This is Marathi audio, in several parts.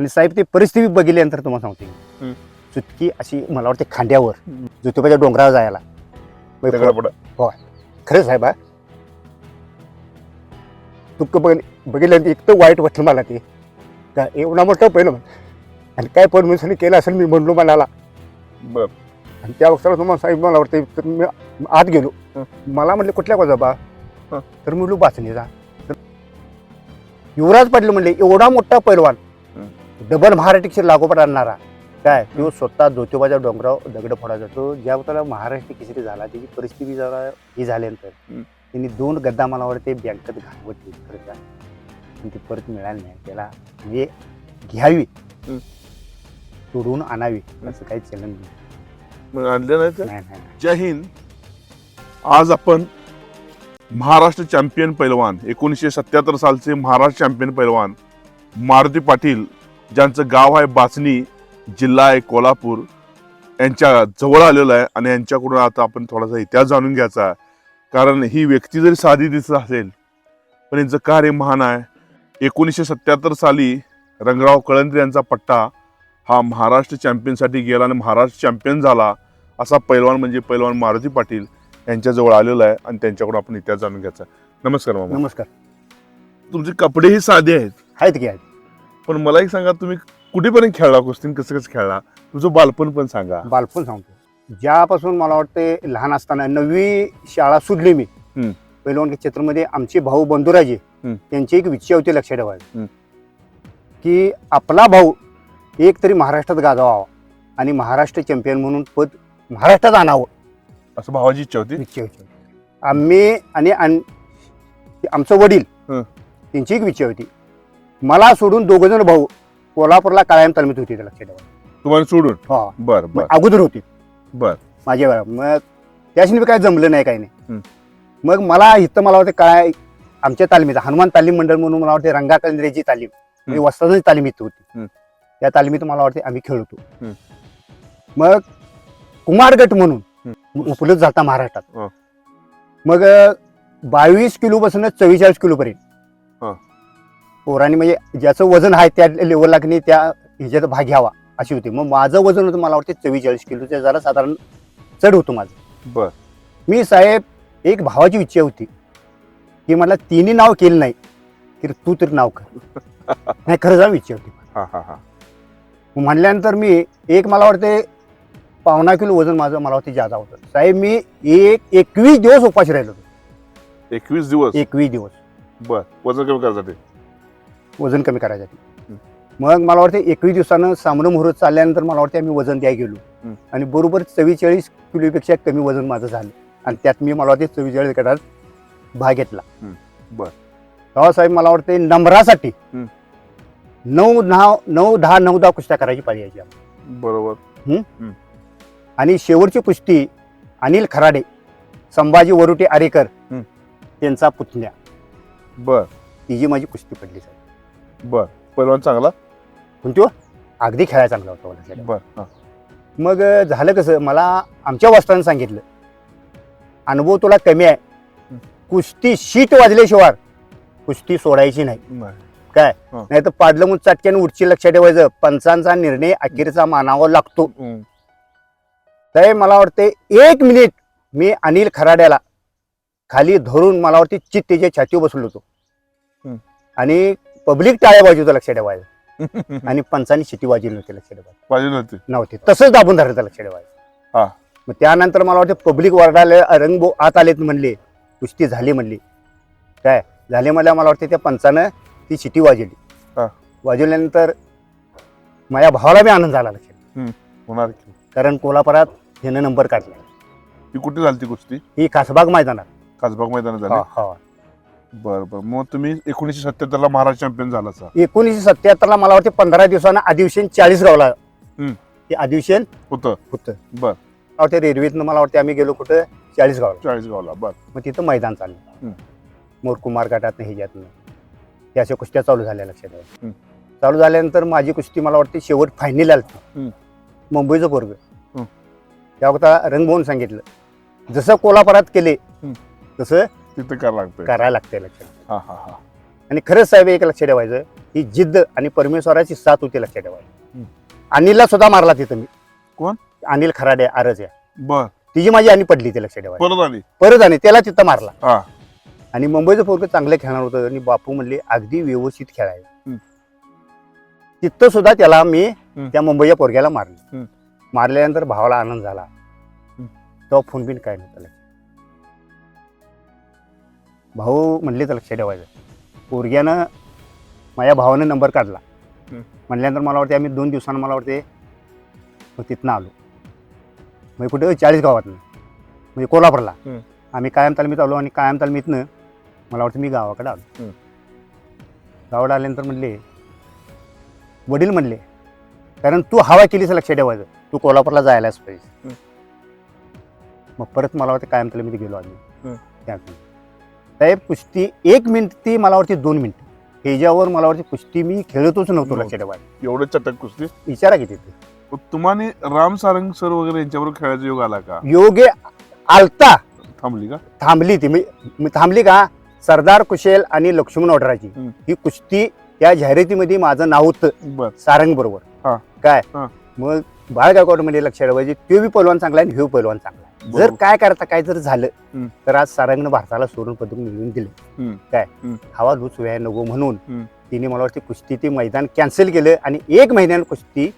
आणि साहेब ती परिस्थिती बघितल्यानंतर तुम्हाला सांगते हम्म. मी. चुटकी अशी मला वाटते खांद्यावर हम्म. ज्योतिबाच्या डोंगरावर जायला मग पडा खरं साहेब हा दुःख बघ बघितल्यानंतर इतकं वाईट वाटलं मला ते का एवढा मोठं पहिलं आणि काय परमिशन केलं असेल मी म्हणलो मनाला बर आणि त्या वक्ताला तुम्हाला साहेब मला वाटतं तर मी आत गेलो हं. मला म्हटलं कुठल्या कोजा बा हं. तर म्हणलो बाचणीचा तर युवराज पाटील म्हणले एवढा मोठा पैलवान. डबल महाराष्ट्र लागोपाठ आणणारा. काय? तो स्वतः ज्योतिबाच्या डोंगरावर दगड फोडा जातो ज्या वेळेला महाराष्ट्र केसरी झाला त्याची परिस्थिती जरा ही झाल्यानंतर. त्यांनी दोन गद्दा मला वाटते बँकेत घालवटली खरं काय पण ती परत मिळाली नाही. त्याला म्हणजे घ्यावी. सोडून आणावी. असं काही चलन नाही. मग आणले नाही ते नाही, नाही. जय हिंद. आज आपण महाराष्ट्र चॅम्पियन पैलवान एकोणीसशे सत्याहत्तर सालचे महाराष्ट्र चॅम्पियन पैलवान मारुती पाटील ज्यांचं गाव आहे बाचणी जिल्हा आहे कोल्हापूर यांच्या जवळ आलेलं आहे आणि यांच्याकडून आता आपण थोडासा इतिहास जाणून घ्यायचा कारण ही व्यक्ती जरी साधी दिसत असेल पण यांचं कार्य महान आहे. एकोणीसशे सत्याहत्तर साली रंगराव कळंत्री यांचा पट्टा हा महाराष्ट्र चॅम्पियनसाठी गेला आणि महाराष्ट्र चॅम्पियन झाला असा पैलवान म्हणजे पैलवान मारुती पाटील यांच्याजवळ आलेला आहे आणि त्यांच्याकडून आपण इतिहास जाणून घ्यायचा. नमस्कार मामा. नमस्कार. तुमचे कपडेही साधे आहेत. आहेत की आहेत. पण मला एक सांगा तुम्ही कुठेपर्यंत खेळला कुस्ती कसं कसं खेळला तुझं बालपण पण सांगा बालपण सांगतो ज्यापासून मला वाटते लहान असताना नववी शाळा सुटली मी. पैलवान क्षेत्रामध्ये आमचे भाऊ बंधुराजे. त्यांची एक इच्छा होती लक्षात ठेवायची. की आपला भाऊ एक तरी महाराष्ट्रात गाजवावा आणि महाराष्ट्र चॅम्पियन म्हणून पद महाराष्ट्रात आणावं असं भावाची इच्छा होती इच्छा होती आम्ही आणि आमचं वडील हं. त्यांची एक इच्छा होती मला सोडून दोघ जण भाऊ कोल्हापूरला कायम तालमीत होते ते लक्षात ठेवा तुम्हाला सोडून? हा. बर मग बर अगोदर होती. बर. माझ्या वेळा. मग त्याशी काय जमलं नाही काही नाही. मग मला इथं मला वाटतं काय आमच्या तालमीत हनुमान तालीम मंडळ म्हणून मला वाटते रंगा केंद्राची तालीम म्हणजे वस्ताची तालीम इथं होती. त्या तालमीत मला वाटते आम्ही खेळतो. मग कुमार गट म्हणून. उपलब्ध झाला महाराष्ट्रात. हं. मग बावीस किलो पासून चव्वेचाळीस किलो पर्यंत हं. पोरांनी म्हणजे ज्याचं वजन आहे त्या लेवलला की नाही त्या ह्याच्यात भाग घ्यावा अशी होती. मग माझं वजन होतं मला वाटते चव्वेचाळीस किलोच्या जरा साधारण चढ होतं माझं. बर. मी साहेब एक भावाची इच्छा होती की मला तिन्ही नाव केलं नाही की तू तरी नाव कर. नाही खरं जाऊ इच्छा होती. हा हा हा. म्हणल्यानंतर मी एक मला वाटते पावणा किलो वजन माझं मला वाटते जादा होतं. साहेब मी एक एकवीस दिवस उपाशी राहिलो होतो. एकवीस दिवस? एकवीस दिवस. बर. वजन कमी करायसाठी वजन कमी करायसाठी मग मला वाटतं एकवीस दिवसानं सामनं मुहूर्त चालल्यानंतर मला वाटतं आम्ही वजन द्या गेलो हं. आणि बरोबर चव्वेचाळीस किलोपेक्षा कमी वजन माझं झालं आणि त्यात मी मला वाटते चव्वेचाळीस गटात भाग घेतला हं. बर. तेव्हा साहेब मला वाटते नंबरासाठी हं. नऊ दहा नऊ दहा नऊ दहा कुस्त्या करायची आम्हाला. बरोबर आणि शेवटची कुस्ती अनिल खराडे संभाजी वरुटे आरेकर हं. त्यांचा पुतण्या बर ती जी माझी कुस्ती पडली साहेब बर. पैलवान चांगला? पण तो अगदी खेळायला चांगला होता बर हा. मग अ, झालं कसं? मला आमच्या वस्तानं सांगितलं. अनुभव तुला कमी आहे. कुस्ती शीट वाजल्याशिवाय कुस्ती सोडायची नाही. नाही. नाही तर पाडलं म्हणून चटक्यानं उठची लक्षात ठेवायचं. पंचांचा निर्णय अखेरचा मानावा लागतो. हम्म. तर मला वाटते एक मिनिट मी अनिल खराड्याला खाली धरून मला वाटते चित त्याच्या छातीवर बसलो होतो. आणि पब्लिक टाळ्या वाजवतो होतं लक्षात ठेवायचं. आणि पंचांनी शिटी वाजवली नव्हती लक्षात ठेवायचं. नव्हती. नव्हते. तसंच दाबून धरायचं लक्षात ठेवायचं. हा. मग त्यानंतर मला वाटतं पब्लिक वार्डाला रंगबो आत आलेत म्हणले कुस्ती झाली म्हणली. काय? झाले म्हणल्या मला वाटतं त्या पंचानं ती शिटी वाजवली. हा. वाजवल्यानंतर माझ्या भावाला बी आनंद झाला लक्षात. होणार की. कारण कोल्हापुरात ह्यानं नंबर काढला. ही कुठे झाली ती कुस्ती? ही खासबाग मैदानात. कासबाग मैदानात झाली? हा, हा. बर बर मग तुम्ही एकोणीसशे सत्याहत्तर ला महाराष्ट्र चॅम्पियन झाला सर एकोणीसशे सत्याहत्तरला मला वाटते पंधरा दिवसानं अधिवेशन चाळीस गावला हम्म. ते अधिवेशन होतं होतं बर वाटते रेल्वेतनं मला वाटते आम्ही गेलो कुठं चाळीस गावला चाळीस गावला बर मग तिथं मैदान चाललं हम्म. मोरकुमार गटातनं ह्याच्यातनं त्या अशा कुस्त्या चालू झाल्या लक्षात. हम्म. चालू झाल्यानंतर माझी कुस्ती मला वाटते शेवट फायनल आली हम्म. मुंबईचं पोरग हम्म. त्या वक्ता रंगभवन सांगितलं जसं कोल्हापुरात केले हम्म. तसं तिथे करावं लागतंय. करायला लागतंय लक्षात. हा हा हा. आणि खरंच साहेब एक लक्ष ठेवायचं ही जिद्द आणि परमेश्वराची साथ होती लक्षात ठेवा हम्म. अनिलला सुद्धा मारला तिथं मी. कोण? अनिल खराडे आरज बर. तिची माझी आणि पडली ती लक्षात ठेवा परत आली? परत आणि त्याला तिथं मारला. हा. आणि मुंबईचं पोरग चांगलं खेळणार होतं आणि बापू म्हणले अगदी व्यवस्थित हम्म. तिथं सुद्धा त्याला मी. त्या मुंबईच्या पोरग्याला मारले. हम्म. मारल्यानंतर भावाला आनंद झाला. तेव्हा फोन बिन काय नव्हतं. भाऊ म्हणले तर लक्षात ठेवायचं पोरग्यानं माझ्या भावानं नंबर काढला. म्हणल्यानंतर मला वाटते आम्ही दोन दिवसानं मला वाटते मग तिथनं आलो म्हणजे कुठे चाळीस गावातनं म्हणजे कोल्हापूरला. आम्ही कायम तालमीत आलो आणि कायम तालमीतनं मला वाटतं मी गावाकडे आलो. गावाकडे आल्यानंतर म्हणले वडील म्हणले कारण तू हवा केलीस लक्ष ठेवायचं तू कोल्हापूरला जायलाच पाहिजे. मग परत मला वाटतं कायम तालमीत गेलो आम्ही. त्यातून साहेब कुस्ती एक मिनिट ती मला वाटते दोन मिनिट. ह्याच्यावर मला वाटते कुस्ती मी खेळतच नव्हतो नव्हतं. लक्ष ठेवायचं एवढे चटक कुस्ती? विचारा किती ते तुम्हाला राम सारंग सर वगैरे यांच्याबरोबर खेळायचा योग आला का? योगे आलता. थांबली का? थांबली ती. मी मी थांबली का? सरदार कुशेल आणि लक्ष्मण ऑर्डराची हम्म. ही कुस्ती या जाहिरातीमध्ये माझं नाव होतं बर. सारंग बरोबर हा. काय? हा. मग बाळ गायकवाडमध्ये लक्ष ठेवायचे तो बी पैलवान चांगला आणि ह्यो पैलवान चांगला. जर. काय करता काय जर झालं. तर आज सारंगनं भारताला सोडून पदक मिळवून दिले. काय. हवा लूच व्हाय नको म्हणून. तिने मला वाटते कुस्ती ते मैदान कॅन्सल केलं आणि एक महिन्यानं कुस्ती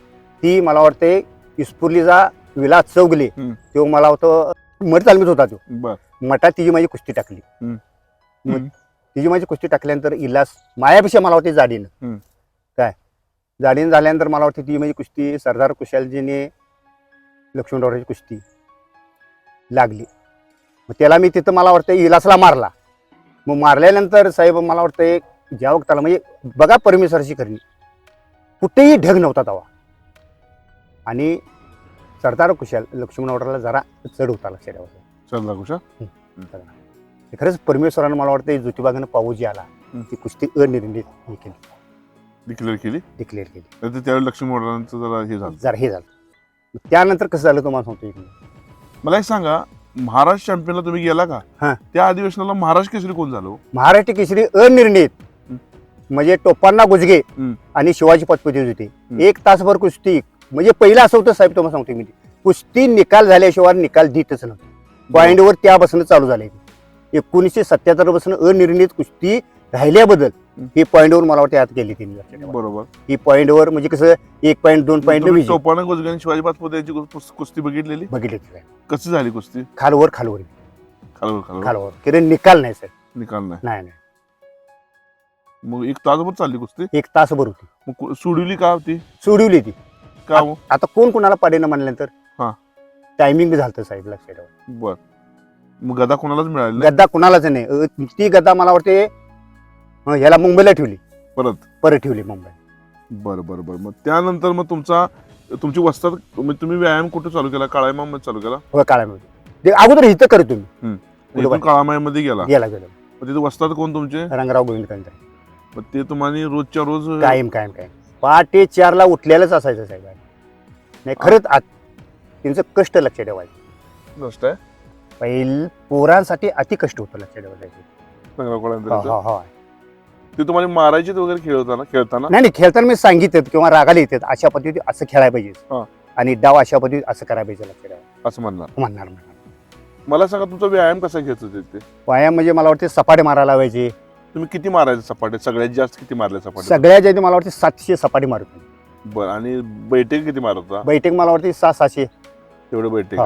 ती मला वाटते इस्पुर्लीचा विलास चौगले. तो मला वाटतं मठ तालमीत होता तो मठात तिची माझी कुस्ती टाकली. मग. तिची माझी कुस्ती टाकल्यानंतर इलास मायापेक्षा मला वाटते जाडीनं जाडीनं झाल्यानंतर मला वाटते ती माझी कुस्ती सरदार कुशालजीने लक्ष्मणरावची कुस्ती लागली. मग त्याला मी तिथं मला वाटतं इलासला मारला. मग मारल्यानंतर साहेब मला वाटतं ज्या वक्ताला म्हणजे बघा परमेश्वराची करणी. कुठेही ढग नव्हता तवा. आणि सरदार कुशाल लक्ष्मणरावला जरा चढ होता लक्षात ठेवायचं चल कुशा ते खरंच परमेश्वरानं मला वाटतं ज्योतिबागानं पाऊजी आला. ती कुस्ती अनिर्णित केली. डिक्लेअर केली डिक्लेअर केली तर त्यावेळी लक्ष्मी मोडरांचं जरा हे झालं जरा हे झालं त्यानंतर कसं झालं तुम्हाला सांगतो एक मिनिट. मला एक सांगा महाराष्ट्र चॅम्पियनला तुम्ही गेला का हा. त्या अधिवेशनाला महाराष्ट्र केसरी कोण झालं हो? महाराष्ट्र केसरी अनिर्णित. म्हणजे टोपांना गुजगे हम्म. आणि शिवाजी पतपती होते. एक तासभर कुस्ती म्हणजे पहिलं असं होतं साहेब तुम्हाला सांगतो मी कुस्ती निकाल झाल्याशिवाय निकाल देतच नव्हतं पॉईंटवर त्या बसणं चालू झाले एकोणीसशे सत्याहत्तरपासून अनिर्णित कुस्ती राहिल्याबद्दल. ही पॉईंटवर मला वाटतं आत गेली त्यांनी. बरोबर. ही पॉईंटवर म्हणजे कसं एक पॉईंट दोन पॉईंट टोपानं गोजगे आणि शिवाजी पाचपुते यांची कुस- कुस्ती बघितलेली? बघितले कशी झाली कुस्ती? खालवर खालवर. खालवर खालवर. खालवर. किरण निकाल नाही सर. निकाल नाही. नाही नाही. मग एक तासभर चालली कुस्ती? एक तासभर होती. मग कु- सोडवली का होती? सोडवली ती का हो? आता कोण कोणाला पाडेनं म्हणल्यानंतर? हा. टायमिंग बी झालं साहेब लक्षात ठेवा. बर. मग गदा कोणालाच मिळाली नाही? गद्दा कुणालाच नाही. अ, ती गद्दा मला वाटते अ, ह्याला मुंबईला ठेवली. परत? परत ठेवली मुंबई. बरं बरं बरं. मग त्यानंतर मग तुमचा तुमची वस्तात तुम्ही तुम्ही व्यायाम कुठे चालू केला? काळामामध्ये चालू केला? हो काळामध्ये ते अगोदर इथं करत तुम्ही इथून बरोबर. काळामामध्ये गेला? गेला गेलो. मग तिथे वस्तात कोण तुमचे? रंगराव गोविंद कंत्र. मग ते तुम्हाला रोजच्या रोज कायम कायम कायम. पहाटे चारला उठलेलंच असायचं साहेब नाही खरंच आत त्यांचं कष्ट लक्षात ठेवायचं. नष्ट आहे? पहिल पोरांसाठी अति कष्ट होतं लक्षात ठेवायचं. हो हो. ते तुम्हाला मारायचे वगैरे खेळताना खेळताना? नाही नाही खेळताना मी सांगितलं किंवा रागाला येतात अशा पद्धती असं खेळायला हा. पाहिजे आणि डाव अशा पद्धतीत असं करायला पाहिजे असं म्हणणार. म्हणणार म्हणणार. मला सांगा तुमचा व्यायाम कसा घेत होते ते? व्यायाम म्हणजे मला वाटते सपाटे मारायला लावायचे. तुम्ही किती मारायचे सपाटे? सगळ्यात जास्त किती मारले सपाटे? सगळ्यात जाती मला वाटते सातशे सपाटी मारत. बरं आणि बैठक किती मारत होता? बैठक मला वाटते सहा सहाशे. तेवढे बैठक.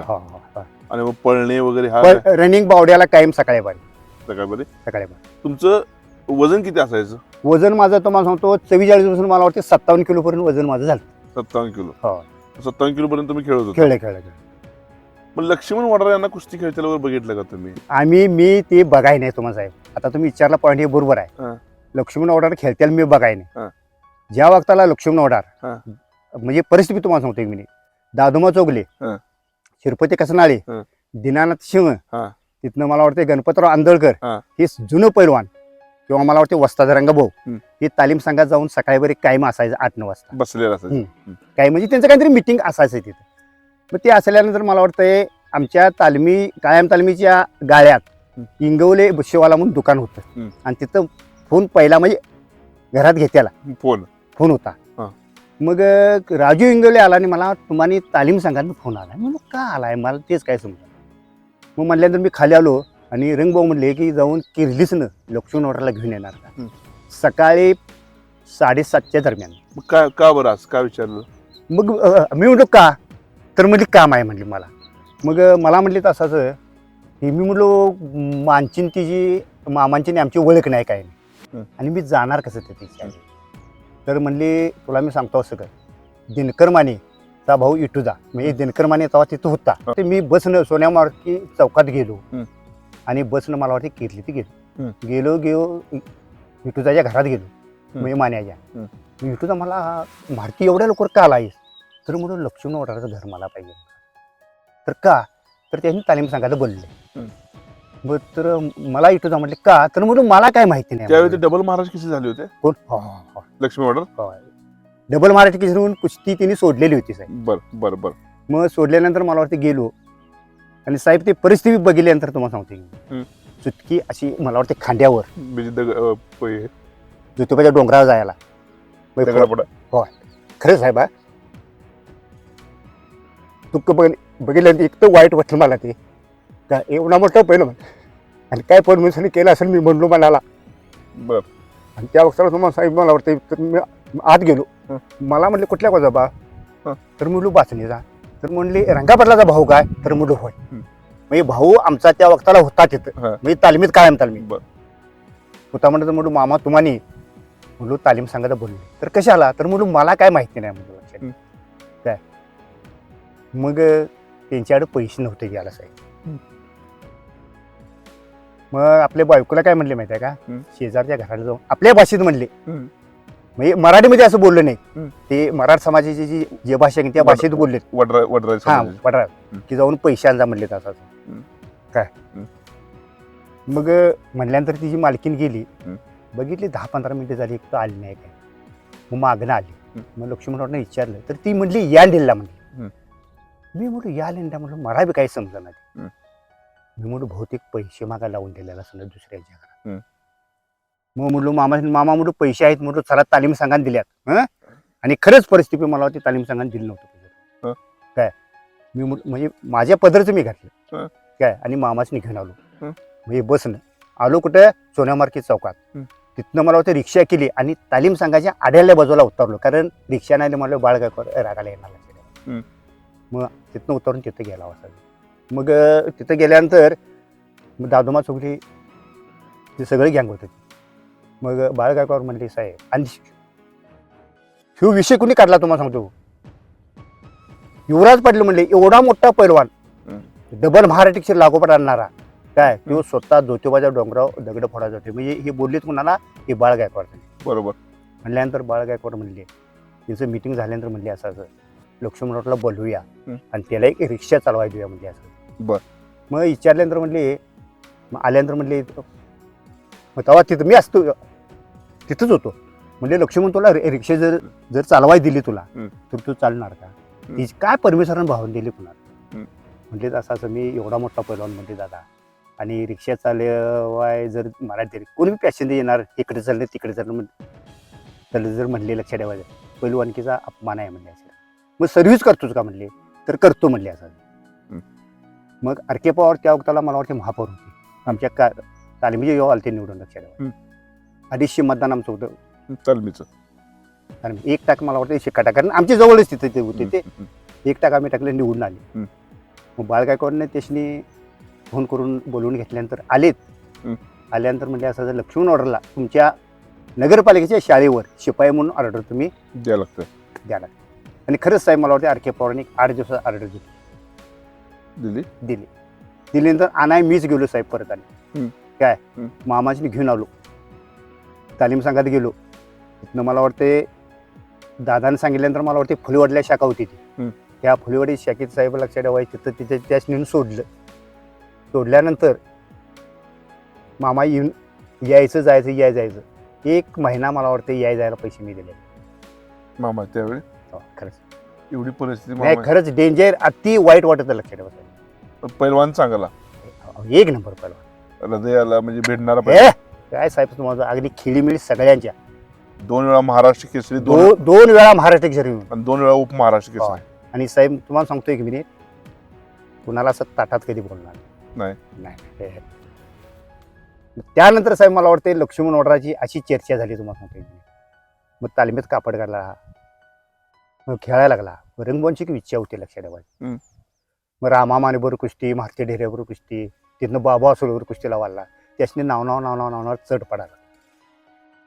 आणि मग पळणे वगैरे हा रनिंग बावड्याला कायम सकाळी बारी सकाळमध्ये सकाळी बारी तुमचं वजन किती असायचं वजन माझं तुम्हाला सांगतो चव्वेचाळीसपासून मला वाटते सत्तावन्न किलो पर्यंत वजन माझं झालं सत्तावन्न किलो हो सत्तावन्न किलो पर्यंत तुम्ही खेळत होता खेळलं खेळलं खेळलं मग लक्ष्मण वडार यांना कुस्ती खेळताना वगैरे बघितलं का तुम्ही आम्ही मी ते बघाय नाही तुम्हाला साहेब आता तुम्ही विचारला पॉईंट हे बरोबर हा. आहे लक्ष्मण ओडार खेळताना मी बघाय हा. नाही ज्या वक्ताला लक्ष्मण ओडार हा. म्हणजे परिस्थिती तुम्हाला सांगतो एक मिनिट दादोमा चौगले हा. शिरपती कसनाळे हा. दिनानाथ सिंह हा. तिथनं मला वाटते गणपतराव आंदळकर हा. हे जुनं पैलवान किंवा मला वाटते वस्ताद रंगभाऊ हम्म. हे तालीम संघात जाऊन सकाळी बरी कायम असायचं आठ नऊ वाजता. बसलेलं असायचं. काय म्हणजे त्यांचं काहीतरी मिटिंग असायचं तिथं. मग ते असल्यानंतर मला वाटतंय आमच्या तालमी कायम तालमीच्या गाळ्यात इंगवले बुशेवाला म्हणून दुकान होतं. आणि तिथं फोन पहिला म्हणजे घरात घेत्याला. फोन. फोन होता. हा. मग अं, राजू इंगवले आला आणि मला तुम्हाला तालीम सांगायला फोन आला. म्हणून का आलाय? मला तेच काय समजा मग म्हणल्यानंतर मी खाली आलो. आणि रंगभाऊ म्हणले की जाऊन किर्लीच न लक्ष्मण वॉटरला घेऊन येणार का? हं. सकाळी साडेसातच्या दरम्यान. मग काय का बरं आज? काय विचारलं? मग अं, मी म्हणलो का? तर म्हणली काम आहे म्हणली मला. मग अं, मला म्हणले तसाच की मी म्हणलो मानचीन तिची मामांची आणि आमची ओळख नाही काय नाही हं. आणि मी जाणार कसं ते तिच्या तर म्हणले तुला मी सांगतो असं काय दिनकर माने चा भाऊ इटूजा म्हणजे दिनकर माने तेव्हा तिथं होता. हं. ते मी बसनं सोन्या मार्की चौकात गेलो. हं. आणि बसनं मला वाटते किरली ती गेलो. गेलो गेलो इटूजाच्या घरात गेलो. म्हणजे मान्याच्या. इटूजा मला मारती एवढ्या लवकर का आलायस? तर म्हणून लक्ष्मण वडाचं घर मला पाहिजे तर का? तर त्यांनी तालीम सांगायला बोलले. मग तर मला इटूजा म्हटले का? तर म्हणून मला काय माहिती नाही त्यावेळी ते डबल महाराज कसे झाले होते? कोण हो, हो, हो. लक्ष्मी ऑर्डर. डबल मराठी किशोर कुस्ती तिने सोडलेली होती साहेब. बर बर बर. मग सोडल्यानंतर मला वाटतं गेलो. आणि साहेब ते परिस्थिती बघितल्यानंतर तुम्हाला सांगते. मी. चुटकी अशी मला वाटते खांद्यावर. म्हणजे दग अं, प- ज्योतिबाच्या डोंगरावर जायला. दगडापडा खरं साहेब हा दुःख बघ बघितल्यानंतर इतकं वाईट वाटलं मला ते. का एवढा मोठं पहिलं आणि काय परमिशन केलं असेल मी म्हणलो मनाला. बर. आणि त्या वक्ताला तुम्हाला साहेब मला वाटतं तर मी आत गेलो. हं. मला म्हणले कुठल्या कोजा बा? हं. तर म्हणलो बाचणीचा तर म्हणले रंगापटलाचा भाऊ काय? तर म्हणलो होय. म्हणजे भाऊ आमचा त्या वक्ताला होता तिथं हा. म्हणजे तालमीत कायम तालमी बर होता म्हणलं तर म्हणलो मामा तुम्हानी म्हणलो तालीम सांगायला बोलले तर कशाला तर म्हणलो मला काय माहिती नाही म्हणलो लक्षात. काय मग अं, त्यांच्याकडे पैसे नव्हते घ्यायला साहेब. मग आपल्या बायकोला काय म्हणले माहिती आहे का. शेजारच्या घराला जाऊन आपल्या भाषेत म्हणले. म्हणजे मराठीमध्ये असं बोललं नाही. ते मराठ समाजाची जी जे भाषा आहे त्या भाषेत बोलले वडरा वडराज हा समाजाचे. की जाऊन पैसे आणजा म्हणले असं हं. काय. मग म्हणल्यानंतर तिची मालकीन गेली. बघितली दहा पंधरा मिनिटं झाली एक तर आली नाही काय मग मागणं आली. मग लक्ष्मणरावनं विचारलं तर ती म्हणली या लिहिला म्हणली. मी म्हटलं या लिहिला म्हटलं मला बी काही समजा हं. मी म्हटलं बहुतेक पैसे मागा लावून दिलेला समजा दुसऱ्याच्या घरात. मग म्हटलं मामा मामा म्हटलं पैसे आहेत म्हटलं चला तालीम सांगान दिल्यात हं आणि खरंच परिस्थिती मला होती तालीम सांगान दिली नव्हतं. काय मी म्हणजे माझ्या पदरचं मी घातलं. काय आणि मामाच घेऊन आलो. म्हणजे बसनं आलो कुठं सोन्या मार्केट चौकात. तिथनं मला वाटतं रिक्षा केली आणि तालीम संघाच्या आड्याल्या बाजूला उतरलो कारण रिक्षा नाही मला बाळ रागाला येणार. मग तिथनं उतरून तिथं गेला वाजता मग तिथं गेल्यानंतर मग दादोमा चौकली ते सगळे गँग होते मग बाळ गायकवाड म्हणले साहेब आणि ह्यो विषय कुणी काढला तुम्हाला सांगतो युवराज पाटील म्हणले एवढा मोठा पैलवान. डबल महाराष्ट्र लागोपाठ आणणारा काय? तो स्वतः ज्योतिबाच्या डोंगरावर दगड फोडायचा होते. म्हणजे हे बोललेत कुणाला? हे बाळ गायकवाड बरोबर. म्हणल्यानंतर बाळ गायकवाड म्हणले त्यांचं मिटिंग झाल्यानंतर म्हणले असं असं. लक्ष्मणरावला बोलवूया हं. आणि त्याला एक रिक्षा चालवाय देऊया म्हणजे असं. बर. मग विचारल्यानंतर म्हणले मग आल्यानंतर म्हणले मग तेव्हा तिथं मी असतो. तिथंच होतो. म्हणजे लक्ष्मण तुला रिक्षा जर जर चालवाय दिली तुला. तर तू चालणार का. तिची काय परमेश्वरानं भावून दिली कुणाला? हं. म्हणजे असं असं मी एवढा मोठा पैलवान म्हणते दादा. आणि रिक्षा चालवाय जर मराठी तरी कोणी पॅसेंजर येणार इकडे चाललं तिकडे चाललं म्हण त्याला जर म्हणले लक्षात ठेवायचं पैलवानकीचा अपमान आहे म्हणले असं मग सर्व्हिस करतोच का म्हणले? तर करतो म्हणले असं. मग अरके पवार त्या वक्ताला मला वाटते महापौर होते. आमच्या का तालमीचे जेव्हा आलते निवडून लक्षात ठेवा. अडीचशे मतदान आमचं होतं. तालमीचं. आणि एक टाक मला वाटतं शिक्का टाका कारण आमच्या जवळच तिथे ते होते ते. एक टाक आम्ही टाकले निवडून आले. मग बाळ गायकवाडने त्याशनी फोन करून बोलवून घेतल्यानंतर आलेत. आल्यानंतर म्हणजे असं जर लक्ष्मण ऑर्डरला तुमच्या नगरपालिकेच्या शाळेवर शिपाई म्हणून ऑर्डर तुम्ही द्यायला लागतं. द्याला आणि खरंच साहेब मला वाटतं आर के पवारांनी आठ दिवसात ऑर्डर दिली. दिली? दिली. दिल्यानंतर आणाय मीच गेलो साहेब परत हं. काय. मामाची घेऊन आलो. तालीम संघात गेलो. तिथनं मला वाटते दादाने सांगितल्यानंतर मला वाटते फुलेवाडीला शाखा होती ती. त्या फुलेवाडी शाखेत साहेब लक्षात ठेवायचं तिथं तिथे त्याच नेऊन सोडलं. सोडल्यानंतर मामा येऊन यायचं जायचं याय जायचं. एक महिना मला वाटतं याय जायला पैसे मी दिले मामा त्यावेळी? हो, खरंच. एवढी परिस्थिती नाही मामा खरंच डेंजर अति वाईट वाटत लक्षात ठेवा साहेब. पैलवान चांगला एक नंबर पहिला हृदयाला म्हणजे भेटणारा. काय साहेब तुम्हाला अगदी खेळीमेळी सगळ्यांच्या. दोन वेळा महाराष्ट्र केसरी दोन दो- दोन वेळा महाराष्ट्र केसरी. आणि दोन वेळा उपमहाराष्ट्र केसरी. आणि साहेब तुम्हाला सांगतो एक मिनिट कुणाला असं ताटात कधी बोलणार? नाही. नाही. हे-. त्यानंतर साहेब मला वाटते लक्ष्मण वडराची अशी चर्चा झाली तुम्हाला सांगतो एक मिनिट मग तालमीत कापड काढला मग खेळायला लागला. रंगबोनची एक इच्छा होती लक्षात ठेवायची. हम्म. मग रामा मानेबरोबर कुस्ती भारती ढेऱ्याबरोबर कुस्ती तिथनं बाबा सोडवर कुस्तीला वाढला त्यासनी नाव नाव नाव नाव नाव चढ पडाला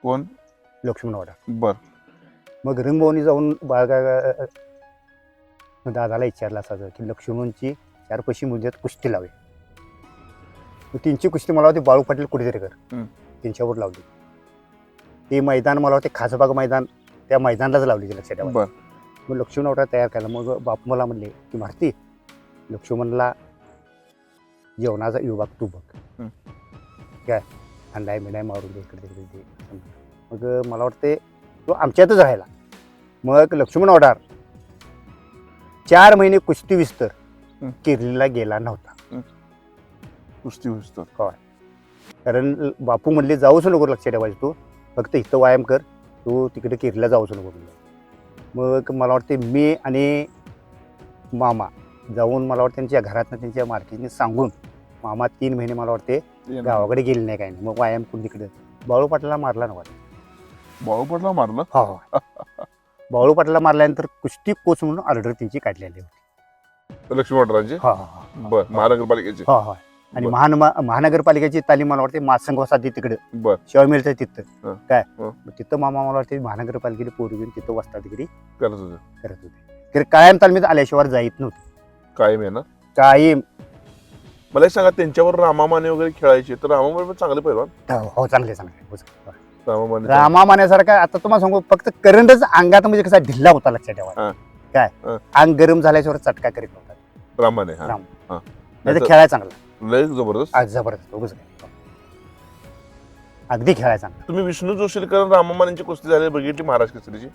कोण? लक्ष्मण वडा. बर. मग रंगभवनी जाऊन बाळगा मग दादाला विचारलं असायचं की लक्ष्मणची चार पैसे मुलीत कुस्ती लावे. मग त्यांची कुस्ती मला होती बाळू पाटील कुठेतरी कर. त्यांच्यावर लावली. ते मैदान मला वाटते खासबाग मैदान त्या मैदानालाच लावली ती लक्षात ठेवा मग लक्ष्मण वडा तयार केला. मग बापू मला म्हणले की भारती लक्ष्मणला जेवणाचा विभाग तू बघ. काय अंडाय मिडाय मारून दे इकडे तिकडे दे. मग मला वाटते तो आमच्यातच राहिला. मग लक्ष्मण वडार चार महिने कुस्ती विस्तर. केरलीला गेला नव्हता. कुस्ती होतो कारण बापू म्हणले जाऊच नको लक्षात ठेवायचं तू. फक्त इथं व्यायाम कर. तू तिकडे केरला जाऊच नको म्हणले मग मला वाटते मी आणि मामा जाऊन मला वाटतं त्यांच्या घरातनं त्यांच्या मार्केटने सांगून मामा तीन महिने मला वाटते गावाकडे गेले नाही काही नाही. मग व्यायाम करून तिकडे? बाळू पाटलाला मारला नव्हता बाळू पडला मारला? हो हो. बाळू पाटलाला मारल्यानंतर कुस्ती कोच म्हणून ऑर्डर त्यांची काढलेली होती. लक्ष्मी हो हो हो. बर महानगरपालिकेचे. हो हो. आणि बर. महान महानगरपालिकेची तालीम मला वाटते मासंग वसाहती तिकडे. बर. शिवाय मिळतं तिथं. हं. काय? हं. मग तिथं मामा मला वाटते महानगरपालिकेची पोरी घेऊन तिथं वस्तादगिरी करत होते. करत होते. तर कायम तालमीत आल्याशिवाय जाईत नव्हते. कायम आहे ना? कायम. मला एक सांगा त्यांच्यावर रामामाने वगैरे खेळायचे तर रामामाने पण चांगले पहिलवान हो चांगले चांगले. हो, चांगले. रामामाने रामा मान्यासारखा आता तुम्हाला सांगू फक्त करंटच अंगात म्हणजे कसा ढिल्ला होता लक्षात ठेवा. हा. काय? हा. अंग गरम झाल्याशिवाय चटका करीत नव्हता. रामाने हा. राम. हा. नाही तर खेळायला चांगला. लय जबरदस्त. आज जबरदस्त उगाच काय. अगदी खेळायला चांगला. तुम्ही विष्णू जोशीलकर रामामानेची कुस्ती झाली बघितली महाराष्ट्र केसरीची?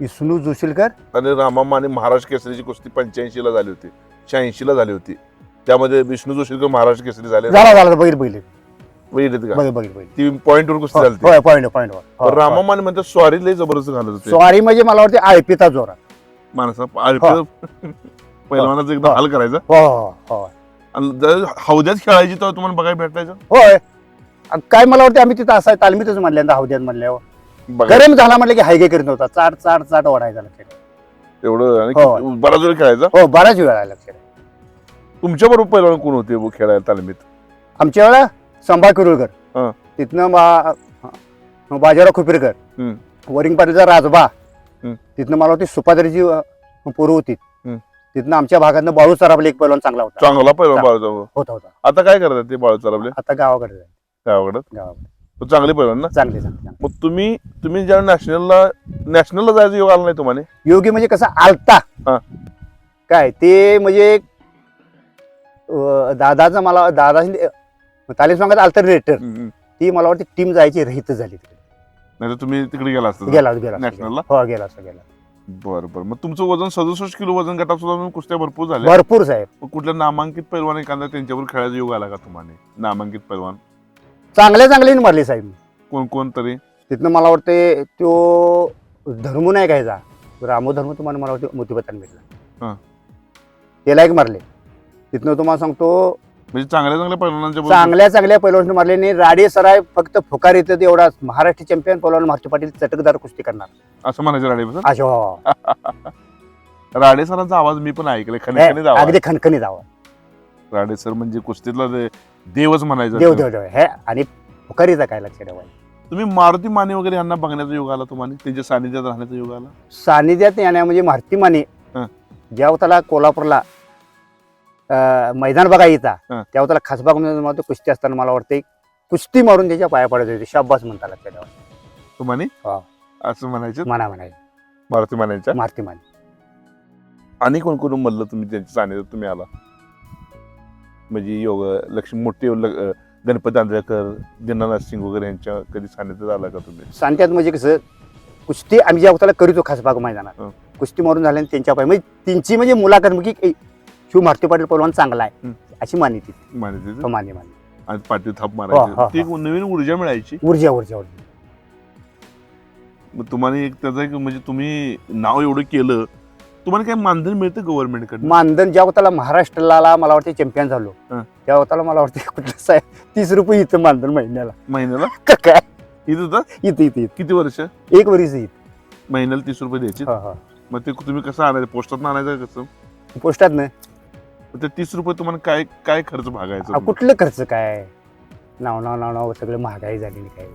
विष्णू जोशीलकर? आणि रामामाने महाराष्ट्र केसरीची कुस्ती पंच्याऐंशी ला झाली होती. शहाऐंशी ला झाली होती. त्यामध्ये विष्णू जोशीलकर महाराष्ट्र केसरी झाले. झाला झाला बघित बघितले. बघितले का? ती पॉइंट वर कुस्ती झाली होय पॉईंट पॉईंट पण रामामाने म्हणतात स्वारी लय जबरदस्त घालत होते. स्वारी म्हणजे मला वाटते आळपीचा जोरात माणसा पहिलवानाचा एकदम हाल करायचा. हो हो हो. आणि जर हौद्यात खेळायची तर तुम्हाला बघायला भेटायचं? होय. काय मला वाटते आम्ही तिथं असाय तालमीतच म्हणल्या हौद्यात म्हणल्यावर. बघा गरम झाला म्हटलं की हायगे करीत नव्हता. चाट चाट चाट ओढायचा आणि हो. किती- बराच वेळ खेळायचा? हो बराच वेळ आहे लक्षात. ठेवा. तुमच्या बरोबर पहिलवान कोण होते बुवा खेळायला तालमीत? आमच्या वेळा? संभा. कुरुळकर तिथनं बा बाजाराव खुपेरकर. वरिंग पाटीलचा राजबा. तिथनं मला वाटते सुपादरीची पोरं होती. तिथनं आमच्या भागातनं बाळू सराबले एक पैलवान चांगला होता. चांगला पहिलवान चांगला. बाळूचा होता होता. आता काय करतात ते बाळू चालवले आता गावाकडे गावाकडं? गावाकडे. चांगले पहिलवान ना? चांगले चांगले मग तुम्ही तुम्ही ज्या नॅशनलला नॅशनलला जायचं योग आला नाही तुम्हाला? योगी म्हणजे कसं आलता. काय ते म्हणजे दादाचं मला दादा तालीम सांगत अल्टरनेटर ती मला वाटते टीम जायची रहित झाली नाही तुम्ही तिकडे गेला असता गेला गेला नॅशनलला? हो गेला असता गेला बरं बरं. मग तुमचं वजन सदुसष्ट किलो वजन गटात सुद्धा कुस्त्या भरपूर झाल्या. भरपूर साहेब. मग कुठल्या नामांकित पैलवान एखादा त्यांच्यावर खेळायचा योग आला का तुम्हाला? नामांकित पैलवान? चांगल्या चांगले मारले साहेब. कोण कोण तरी? तिथनं मला वाटते तो धर्म नाही घ्यायचा रामो धर्म तुम्हाला मला वाटते मोतीबतान भेटला. त्याला एक मारले. तिथनं तुम्हाला सांगतो म्हणजे चांगल्या चांगल्या पैलवानांच्या चांगल्या चांगल्या पैलवान मारले आणि राडे सराय फक्त फुकार येतात एवढा महाराष्ट्र चॅम्पियन पैलवान मारुती पाटील चटकदार कुस्ती करणार. असं म्हणायचं राडे अशा हो. राडे सरांचा आवाज मी पण ऐकलाय खणखणीत आवाज. अगदी खणखणीत आवाज. राडे सर म्हणजे कुस्तीतला देवच म्हणायचं देव देव देव हे आणि फुकारीचा काय लक्ष ठेवायचं? तुम्ही मारुती माने वगैरे यांना बघण्याचा योग आला तुम्हाला? त्यांच्या सानिध्यात राहण्याचा योग आला? सानिध्यात येण्या म्हणजे मारुती माने हं. जेव्हा त्याला कोल्हापूरला मैदान बघा येता हं. तेव्हा त्याला खासबाग वाटतं कुस्ती असताना मला वाटतं कुस्ती मारून त्याच्या पाया पडत होते. शाब्बास म्हणता लक्षात ठेवा तुम्हाला हा. असं म्हणायचं? मना म्हणायचं. मारुती मानेच्या? मारुती माने. आणि कोण कोण म्हणलं तुम्ही त्यांच्या सानिध्यात तुम्ही आला? म्हणजे योग लक्ष्मी मोठे गणपती आंधळेकर दिनानाथ सिंग वगैरे यांच्या कधी सानिध्यात आला का तुम्ही? सांगत्यात म्हणजे कसं कुस्ती आम्ही जेव्हा त्याला करीतो खासबाग मैदानात. कुस्ती मारून झाल्याने त्यांच्या पाय म्हणजे त्यांची म्हणजे मुलाखत म्हणजे शिव मारुती पाटील पलवान चांगला आहे. हं. अशी मानिती माने मान्य मान्य आणि पाठी थाप हो, हो, मारायची. हो. ती एक नवीन ऊर्जा मिळायची. ऊर्जा ऊर्जा ऊर्जा. मग तुम्हाला एक त्याचं एक म्हणजे तुम्ही नाव एवढं केलं तुम्हाला काय मानधन मिळतं गव्हर्नमेंटकडनं मानधन ज्या वक्ताला महाराष्ट्राला मला वाटते चॅम्पियन झालो. हं. त्या वक्ताला मला वाटते कुठलं साहेब तीस रुपये इथं मानधन महिन्याला. महिन्याला? का काय? इथं तर इथं इथं किती वर्ष? एक वरीच इथं. महिन्याला तीस रुपये द्यायचे? हा हा. मग ते तुम्ही कसं आणायचं? पोस्टात आणायचं कसं? पोस्टात ना मग ते तीस रुपये तुम्हाला काय काय खर्च भागायचा कुठलं खर्च काय? नाव नाव नाव नाव सगळं महागाई झालेली काय?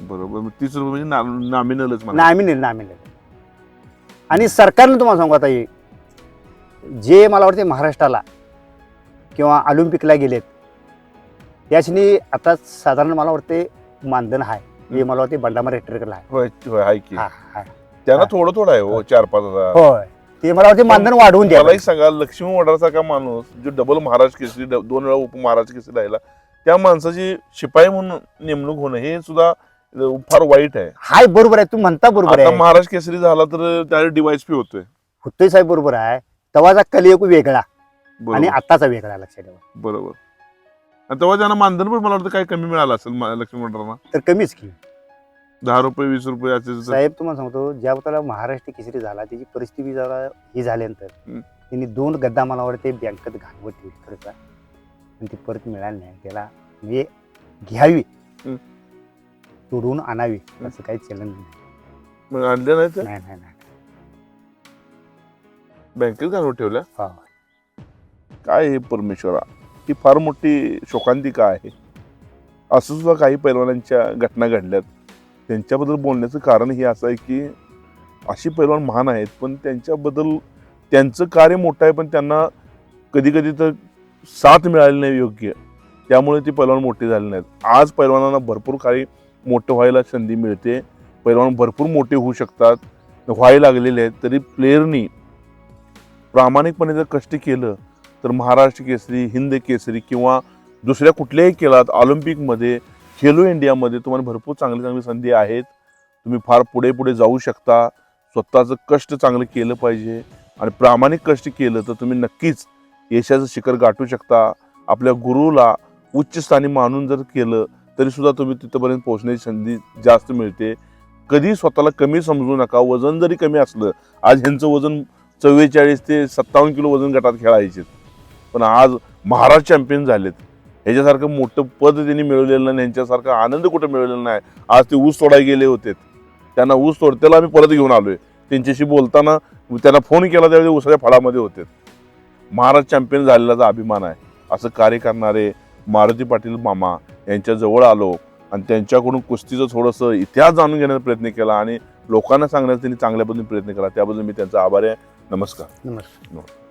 बरोबर मग तीस रुपये म्हणजे ना- नामिनलच नामिनेल नामिनेल. आणि सरकारनं तुम्हाला सांगू आता हे जे मला वाटते महाराष्ट्राला किंवा ऑलिम्पिकला गेलेत याच्यानी आता साधारण मला वाटते मानधन आहे हे मला वाटते बंडामार हेक्टरला आहे होय होय आहे की. त्यांना. थोडं थोडं आहे हो. चार पाच हजार. होय. ते मला वाटते मानधन वाढवून द्या मला एक सांगा लक्ष्मी वडासारखा माणूस जो डबल महाराज केसरी ड- दोन वेळा उप महाराज केसरी राहिला त्या माणसाची शिपाई म्हणून नेमणूक होणं हे सुद्धा अं, फार वाईट आहे. हाय बरोबर आहे. तू म्हणता बरोबर आता आहे. महाराज केसरी झाला तर त्या डिवाइस पी होतोय. होतोय साहेब बरोबर आहे. तवाचा कलियुग वेगळा आणि बरोबर आताचा वेगळा लक्षात ठेवा. बरोबर. आणि तेव्हा त्यांना मानधन पण मला वाटतं काही कमी मिळालं असेल मा- लक्ष्मी मंडळांना. तर कमीच की. दहा रुपये वीस रुपये असे साहेब तुम्हाला सांगतो ज्या वेळेला महाराष्ट्र केसरी झाला त्याची परिस्थिती जरा ही झाल्यानंतर. त्यांनी दोन गद्दा मला वाटते बँकेत घालवत ठेवली खरंच. आणि ती परत मिळाली नाही. त्याला म्हणजे घ्यावी. तोडून आणावी असं काही चलन नाही. आणले नाही तर? नाही नाही नाही. बँकेत घालून ठेवल्या? हा. काय हे परमेश्वरा? ही फार मोठी शोकांतिका आहे. असं सुद्धा काही पैलवानांच्या घटना घडल्यात. त्यांच्याबद्दल बोलण्याचं कारण हे असं आहे की अशी पैलवान महान आहेत पण त्यांच्याबद्दल त्यांचं कार्य मोठं आहे पण त्यांना कधी कधी तर साथ मिळाली नाही योग्य. त्यामुळे ती पैलवान मोठे झाले नाहीत. आज पैलवानांना भरपूर काही मोठं व्हायला संधी मिळते. पैलवान भरपूर मोठे होऊ शकतात व्हायला लागलेले आहेत तरी प्लेयरनी प्रामाणिकपणे जर कष्ट केलं तर महाराष्ट्र केसरी हिंद केसरी किंवा दुसऱ्या कुठल्याही केलात ऑलिम्पिकमध्ये खेलो इंडियामध्ये तुम्हाला भरपूर चांगली चांगली संधी आहेत. तुम्ही फार पुढे पुढे जाऊ शकता. स्वतःचं कष्ट चांगलं केलं पाहिजे. आणि प्रामाणिक कष्ट केलं तर तुम्ही नक्कीच यशाचं शिखर गाठू शकता. आपल्या गुरुला उच्च स्थानी मानून जर केलं तरीसुद्धा तुम्ही तिथपर्यंत पोहोचण्याची संधी जास्त मिळते. कधी स्वतःला कमी समजू नका. वजन जरी कमी असलं आज ह्यांचं वजन चव्वेचाळीस ते सत्तावन्न किलो वजन गटात खेळायचे पण आज महाराज चॅम्पियन झालेत. ह्याच्यासारखं मोठं पद त्यांनी मिळवलेलं नाही ह्यांच्यासारखा आनंद कुठं मिळवलेला नाही. आज ते ऊस तोडायला गेले होते. त्यांना ऊस तोड त्याला आम्ही परत घेऊन आलोय. त्यांच्याशी बोलताना त्यांना फोन केला त्यावेळी ऊसाच्या फळामध्ये होते. महाराज चॅम्पियन झालेलाचा अभिमान आहे असं कार्य करणारे मारुती पाटील मामा यांच्या जवळ आलो आणि त्यांच्याकडून कुस्तीचं थोडंसं इतिहास जाणून घेण्याचा प्रयत्न केला आणि लोकांना सांगण्याचा त्यांनी चांगल्या पद्धतीने प्रयत्न केला. त्याबद्दल मी त्यांचा आभारी आहे. नमस्कार. नमस्कार.